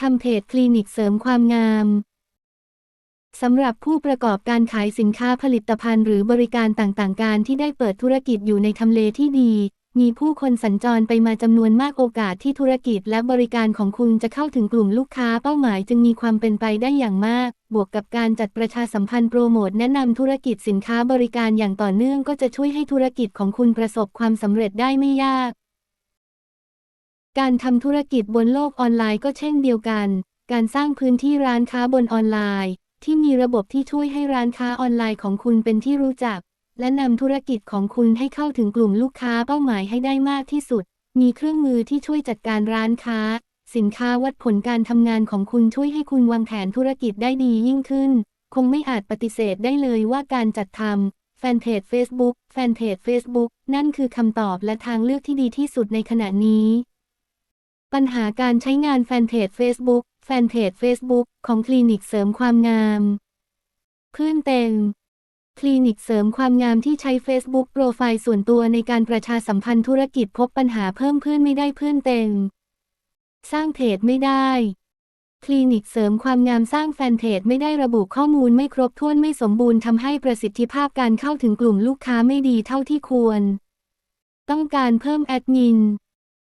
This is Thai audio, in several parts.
ทำเพจคลินิกเสริมความงามสำหรับผู้ประกอบการขายสินค้าผลิตภัณฑ์หรือบริการต่างๆ การที่ได้เปิดธุรกิจอยู่ในทำเลที่ดี มีผู้คนสัญจรไปมาจำนวนมากโอกาสที่ธุรกิจและบริการของคุณจะเข้าถึงกลุ่มลูกค้าเป้าหมายจึงมีความเป็นไปได้อย่างมาก บวกกับการจัดประชาสัมพันธ์โปรโมทแนะนำธุรกิจสินค้าบริการอย่างต่อเนื่องก็จะช่วยให้ธุรกิจของคุณประสบความสำเร็จได้ไม่ยาก การทำธุรกิจบนโลกออนไลน์ก็เช่นเดียวกัน การสร้างพื้นที่ร้านค้าบนออนไลน์ ที่มีระบบที่ช่วยให้ร้านค้าออนไลน์ของคุณเป็นที่รู้จัก และนำธุรกิจของคุณให้เข้าถึงกลุ่มลูกค้าเป้าหมายให้ได้มากที่สุด มีเครื่องมือที่ช่วยจัดการร้านค้า สินค้าวัดผลการทำงานของคุณช่วยให้คุณวางแผนธุรกิจได้ดียิ่งขึ้น คงไม่อาจปฏิเสธได้เลยว่าการจัดทำแฟนเพจ Facebook แฟนเพจ Facebook นั่นคือคำตอบและทางเลือกที่ดีที่สุดในขณะนี้ ปัญหาการใช้งานแฟนเพจ Facebook แฟนเพจ Facebook ของคลินิกเสริมความงามเพื่อนเต็งคลินิกเสริมความงามที่ใช้ Facebook โปรไฟล์ส่วนตัวในการประชาสัมพันธ์ธุรกิจพบปัญหาเพิ่มเพื่อนไม่ได้เพื่อนเต็งสร้างเพจไม่ได้ คลินิกเสริมความงามสร้างแฟนเพจไม่ได้ระบุข้อมูลไม่ครบถ้วนไม่สมบูรณ์ทำให้ประสิทธิภาพการเข้าถึงกลุ่มลูกค้าไม่ดีเท่าที่ควร ต้องการเพิ่มแอดมิน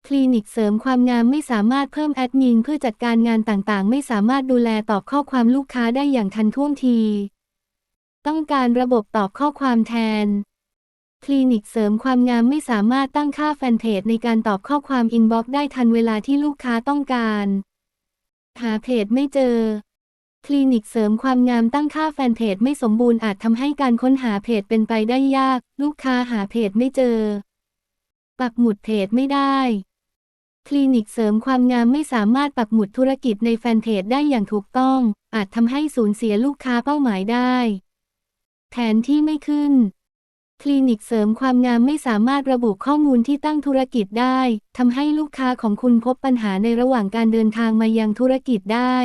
คลินิกเสริมความงามไม่สามารถเพิ่มแอดมินเพื่อจัดการงานต่างๆ ไม่สามารถดูแลตอบข้อความลูกค้าได้อย่างทันท่วงที ต้องการระบบตอบข้อความแทน คลินิกเสริมความงามไม่สามารถตั้งค่าแฟนเพจในการตอบข้อความอินบ็อกซ์ได้ทันเวลาที่ลูกค้าต้องการ หาเพจไม่เจอ คลินิกเสริมความงามตั้งค่าแฟนเพจไม่สมบูรณ์อาจทำให้การค้นหาเพจเป็นไปได้ยาก ลูกค้าหาเพจไม่เจอ ปักหมุดเพจไม่ได้ คลินิกเสริมความงามไม่สามารถปักหมุดธุรกิจในแฟนเพจได้อย่างถูกต้อง อาจทำให้สูญเสียลูกค้าเป้าหมายได้ แผนที่ไม่ขึ้น คลินิกเสริมความงามไม่สามารถระบุข้อมูลที่ตั้งธุรกิจได้ทำให้ลูกค้าของคุณพบปัญหาในระหว่างการเดินทางมายังธุรกิจได้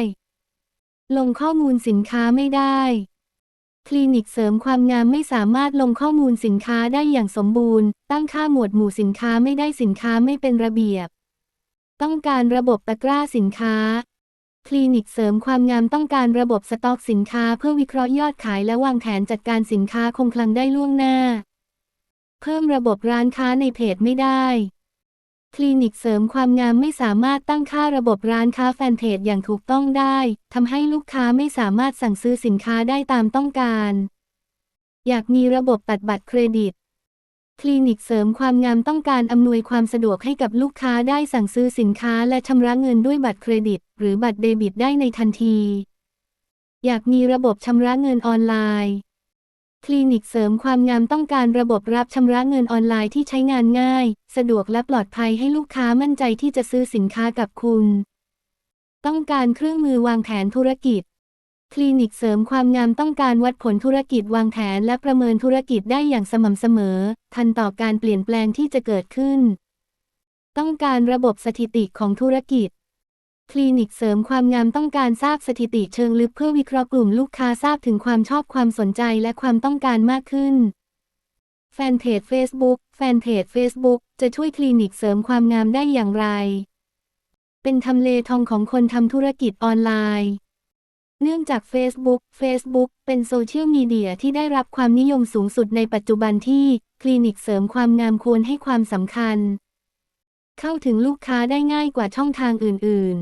ลงข้อมูลสินค้าไม่ได้ คลินิกเสริมความงามไม่สามารถลงข้อมูลสินค้าได้อย่างสมบูรณ์ ตั้งค่าหมวดหมู่สินค้าไม่ได้สินค้าไม่เป็นระเบียบ ต้องการระบบตะกร้าสินค้า คลินิกเสริมความงามต้องการระบบสต็อกสินค้าเพื่อวิเคราะห์ยอดขายและวางแผนจัดการสินค้าคงคลังได้ล่วงหน้า เพิ่มระบบร้านค้าในเพจไม่ได้ คลินิกเสริมความงามไม่สามารถตั้งค่าระบบร้านค้าแฟนเพจอย่างถูกต้องได้ทำให้ลูกค้าไม่สามารถสั่งซื้อสินค้าได้ตามต้องการ อยากมีระบบตัดบัตรเครดิต คลินิกเสริมความงามต้องการอำนวยความสะดวกให้กับลูกค้าได้สั่งซื้อสินค้าและชำระเงินด้วยบัตรเครดิต หรือบัตรเดบิตได้ในทันที อยากมีระบบชำระเงินออนไลน์ คลินิกเสริมความงามต้องการระบบรับชำระเงินออนไลน์ที่ใช้งานง่าย สะดวกและปลอดภัยให้ลูกค้ามั่นใจที่จะซื้อสินค้ากับคุณ ต้องการเครื่องมือวางแผนธุรกิจ คลินิกเสริมความงามต้องการวัดผลธุรกิจวางแผนและประเมินธุรกิจได้อย่างสม่ำเสมอ ทันต่อการเปลี่ยนแปลงที่จะเกิดขึ้น ต้องการระบบสถิติของธุรกิจ คลินิกเสริมความงามต้องการทราบสถิติเชิงลึกเพื่อวิเคราะห์กลุ่มลูกค้าทราบถึงความชอบความสนใจและความต้องการมากขึ้น แฟนเพจ Facebook แฟนเพจ Facebook จะช่วยคลินิกเสริมความงามได้อย่างไร เป็นทำเลทองของคนทำธุรกิจออนไลน์ เนื่องจาก Facebook Facebook เป็นโซเชียลมีเดียที่ได้รับความนิยมสูงสุดในปัจจุบันที่ คลินิกเสริมความงามควรให้ความสำคัญ เข้าถึงลูกค้าได้ง่ายกว่าช่องทางอื่น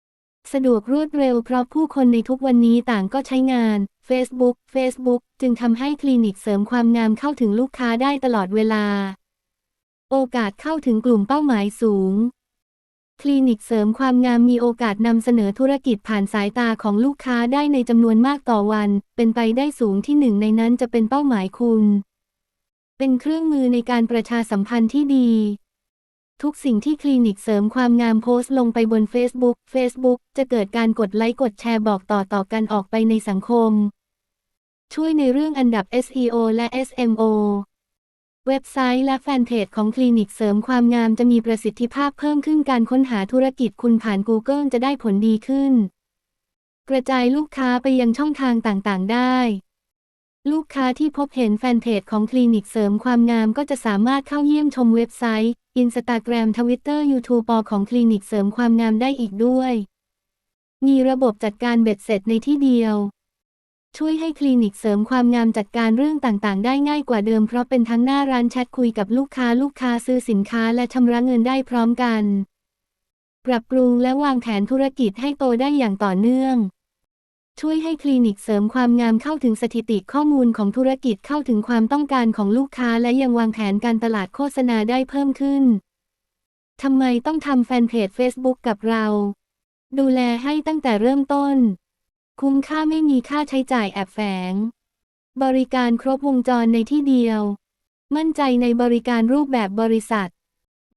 ๆ สะดวกรวดเร็วเพราะผู้คนในทุกวันนี้ต่างก็ใช้งาน Facebook Facebook จึงทำให้คลินิกเสริมความงามเข้าถึงลูกค้าได้ตลอดเวลา โอกาสเข้าถึงกลุ่มเป้าหมายสูง คลินิกเสริมความงามมีโอกาสนำเสนอธุรกิจผ่านสายตาของลูกค้าได้ในจำนวนมากต่อวัน เป็นไปได้สูงที่หนึ่งในนั้นจะเป็นเป้าหมายคุณ เป็นเครื่องมือในการประชาสัมพันธ์ที่ดี ทุกสิ่งที่คลินิกเสริมความงามโพสต์ลงไปบน Facebook Facebook จะเกิดการกดไลค์กดแชร์บอกต่อต่อกันออกไปในสังคม ช่วยในเรื่องอันดับ SEO และ SMO เว็บไซต์และแฟนเพจของคลินิกเสริมความงามจะมีประสิทธิภาพเพิ่มขึ้นการค้นหาธุรกิจคุณผ่าน Google จะได้ผลดีขึ้น กระจายลูกค้าไปยังช่องทางต่างๆ ได้ ลูกค้าที่พบเห็นแฟนเพจของคลินิกเสริมความงามก็จะสามารถเข้าเยี่ยมชมเว็บไซต์ Instagram Twitter YouTube ของคลินิกเสริมความงามได้อีกด้วย มีระบบจัดการเบ็ดเสร็จในที่เดียว ช่วยให้คลินิกเสริมความงามจัดการเรื่องต่างๆ ได้ง่ายกว่าเดิมเพราะเป็นทั้งหน้าร้านแชทคุยกับลูกค้าลูกค้าซื้อสินค้าและชำระเงินได้พร้อมกัน ปรับปรุงและวางแผนธุรกิจให้โตได้อย่างต่อเนื่อง ช่วยให้คลินิกเสริมความงามเข้าถึงสถิติข้อมูลของธุรกิจเข้าถึงความต้องการของลูกค้าและยังวางแผนการตลาดโฆษณาได้เพิ่มขึ้นทำไมต้องทำแฟนเพจ Facebook กับเรา ดูแลให้ตั้งแต่เริ่มต้น คุ้มค่าไม่มีค่าใช้จ่ายแอบแฝง บริการครบวงจรในที่เดียว มั่นใจในบริการรูปแบบบริษัท